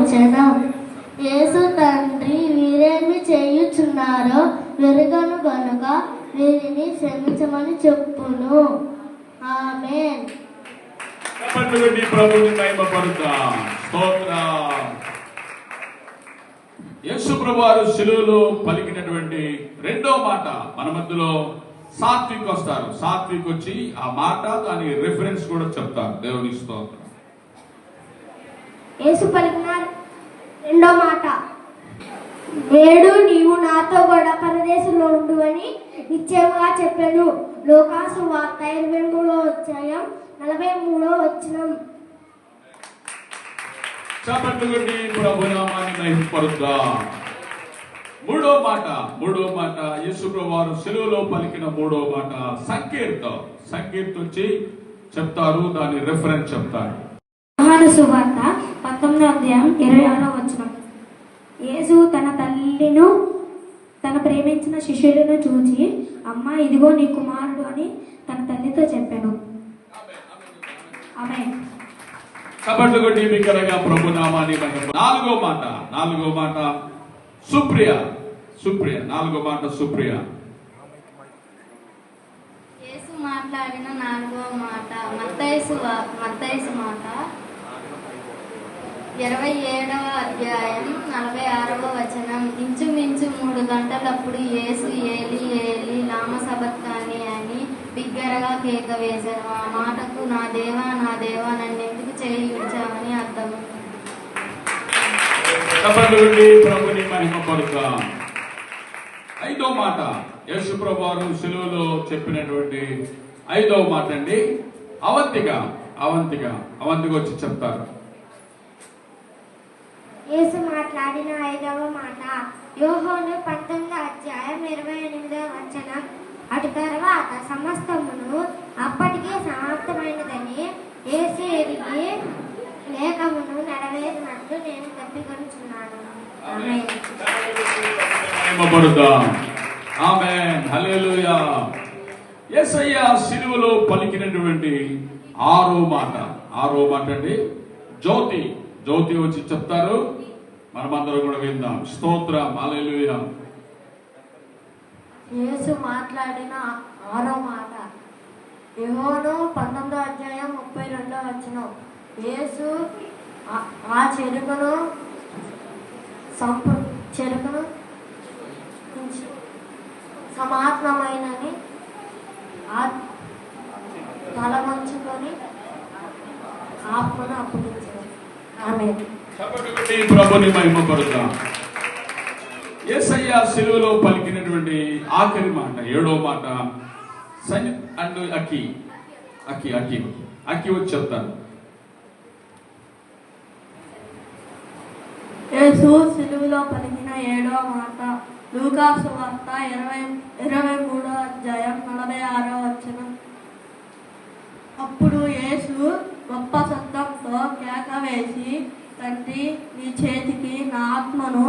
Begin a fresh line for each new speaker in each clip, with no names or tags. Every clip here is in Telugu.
వచ్చెను యేసు తండ్రి వీరేమి చేయుచున్నారో వెరుగను గనుక వీరిని క్షమించమని చెప్పును.
స్తోత్రం. యేసు ప్రభువారు శిలువలో పలికినటువంటి రెండో మాట మన మధ్యలో సాత్విక్ వస్తారు. సాత్విక్ వచ్చి ఆ మాట దాని రిఫరెన్స్ కూడా చెప్తారు. దేవుని స్తోత్రం.
రెండో మాట నేడు నీవు నాతో కూడా పరదేశంలో ఉండువని నిశ్చయముగా చెప్పాను. లోకాసు వార్త ఇరవై మూడో అధ్యాయం నలభై మూడో వచ్చినం
మూడో మాట మూడో మాట. యేసు వారు శిలువలో పలికిన మూడో మాట. సంకీర్తం. సంకీర్తం వచ్చి చెప్తారు దాని రిఫరెన్స్ చెప్తారు.
యోహాను సువార్త పంతొమ్మిదో అధ్యాయం ఇరవై ఆరో వచనం. యేసు తన తల్లిను తన ప్రేమించిన శిష్యులను చూచి అమ్మ ఇదిగో నీ కుమారుడు అని తన తల్లితో చెప్పాను. ఆమె
కబడ్లు కొట్టి బిగ్గరగా ప్రభు నామాన్ని. నాలుగో మాట నాలుగో మాట సుప్రియ సుప్రియ నాలుగో మాట సుప్రియ.
యేసు మాట్లాడిన నాలుగవ మాట మత్తైసు మత్తైసు మాట ఇరవై ఏడవ అధ్యాయం నలభై ఆరవ వచనం. ఇంచుమించు మూడు గంటలప్పుడు యేసు ఏలి ఏలి లామ సబత్తాని అని బిగ్గరగా కేక వేశారు ఆ మాటకు నా దేవా నా దేవా నన్ను ఎందుకు చేయి విడిచావని అర్థం
ప్రభుని ఐదో మాట. యేసు ప్రభు వారు చెప్పినటువంటి ఐదో మాట అండి అవంతిక అవంతిగా అవంతిగా వచ్చి చెప్తారు.
యేసు మాట్లాడిన ఐదవ మాట యోహోను పంతొమ్మిదో అధ్యాయం ఇరవై ఎనిమిదవ వచనం. అటు తర్వాత సమస్తమును అప్పటికే సమాప్తమైనదని యేసు ఎరిగి లేఖమును నెరవేరినట్లు నేను తప్పికొనుచున్నాను
హల్లెలూయా. యేసయ్య సిలువలో పలికినటువంటి ఆరో మాట. ఆరో మాట అండి జ్యోతి. జ్యోతి వచ్చి చెప్తారు. మనమందరం కూడా విందాం. స్తోత్రం. హల్లెలూయా.
యేసు మాట్లాడిన ఆరో మాట. యహోను పంతొమ్మిదో అధ్యాయం ముప్పై రెండో వచ్చిన యేసు ఆ- చెరుకును సంపు చెరుకును సమాత్మమైనని ఆ తల వంచుకొని ఆత్మను అప్పగించారు.
కాబట్టి ప్రభుని సిలువలో పలికినటువంటి ఆఖరి మాట ఏడో మాట. Sun and అకి. అకి అకి. అకి వచ్చి చెప్తారు
యేసు సిలువలో పలికిన ఏడవ మాట లూకాసు వార్త ఇరవై ఇరవై మూడో అధ్యాయం నలభై ఆరో వచనం. అప్పుడు యేసు గొప్ప శబ్దంతో కేక వేసి తండ్రి నీ చేతికి నా ఆత్మను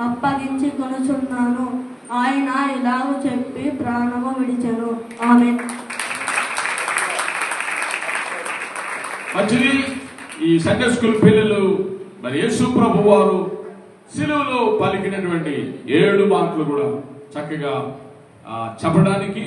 అప్పగించి కొనుచున్నాను ఆయన ఇలాగూ చెప్పి ప్రాణము విడిచను. ఆమె
మంచిది ఈ సండే స్కూల్ పిల్లలు మరి యేసు ప్రభు వారు సిలువలో పలికినటువంటి ఏడు మాటలు కూడా చక్కగా చెప్పడానికి